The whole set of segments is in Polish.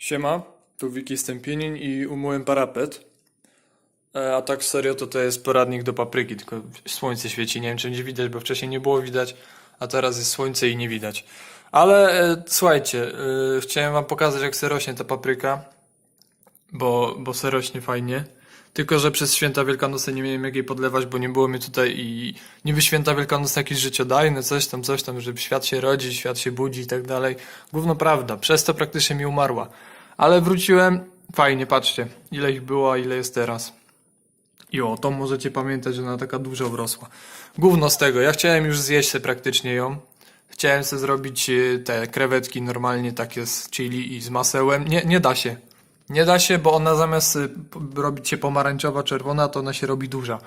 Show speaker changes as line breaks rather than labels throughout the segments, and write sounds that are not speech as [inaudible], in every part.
Siema, tu Wiki Stępienien i umyłem parapet. E, A tak serio to to jest poradnik do papryki, tylko słońce świeci, nie wiem czy będzie widać, bo wcześniej nie było widać, a teraz jest słońce i nie widać. Ale e, słuchajcie, e, chciałem wam pokazać jak se rośnie ta papryka, bo, bo se rośnie fajnie. Tylko, że przez święta wielkanocne nie miałem jak jej podlewać, bo nie było mnie tutaj i niby święta wielkanocne jakieś życiodajne, coś tam, coś tam, żeby świat się rodzi, świat się budzi i tak dalej. Gówno prawda, przez to praktycznie mi umarła. Ale wróciłem, fajnie, patrzcie, ile ich było, a ile jest teraz. I o, to możecie pamiętać, że ona taka dużo wrosła. Gówno z tego, ja chciałem już zjeść se praktycznie ją. Chciałem sobie zrobić e, te krewetki normalnie takie z chili i z masełem. Nie, nie da się. Nie da się, bo ona zamiast y, robić się pomarańczowa, czerwona, to ona się robi duża.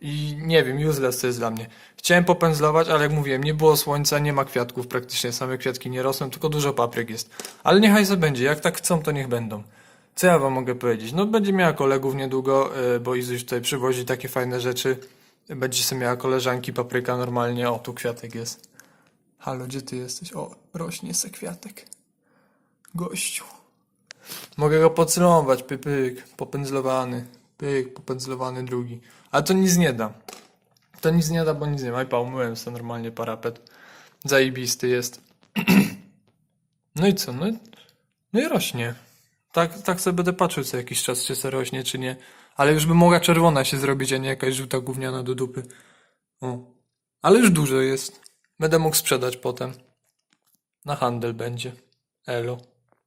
I nie wiem, useless to jest dla mnie. Chciałem popędzlować, ale jak mówiłem, nie było słońca, nie ma kwiatków praktycznie, same kwiatki nie rosną, tylko dużo papryk jest. Ale niechaj se będzie, jak tak chcą, to niech będą. Co ja wam mogę powiedzieć? No będzie miała kolegów niedługo, y, bo Izuś tutaj przywozi takie fajne rzeczy. Będzie sobie miała koleżanki, papryka normalnie. O, tu kwiatek jest. Halo, gdzie ty jesteś? O, rośnie se kwiatek. Gościu. Mogę go pocelować, pyk, pyk, popędzlowany, pyk, popędzlowany drugi. Ale to nic nie da. To nic nie da, bo nic nie ma. I pa, umyłem sobie normalnie parapet. Zajebisty jest. [clears throat] No i co? No, no i rośnie. Tak, tak sobie będę patrzył co jakiś czas, czy se rośnie, czy nie. Ale już by mogła czerwona się zrobić, a nie jakaś żółta gówniana do dupy. O. Ale już dużo jest. Będę mógł sprzedać potem. Na handel będzie. Elo.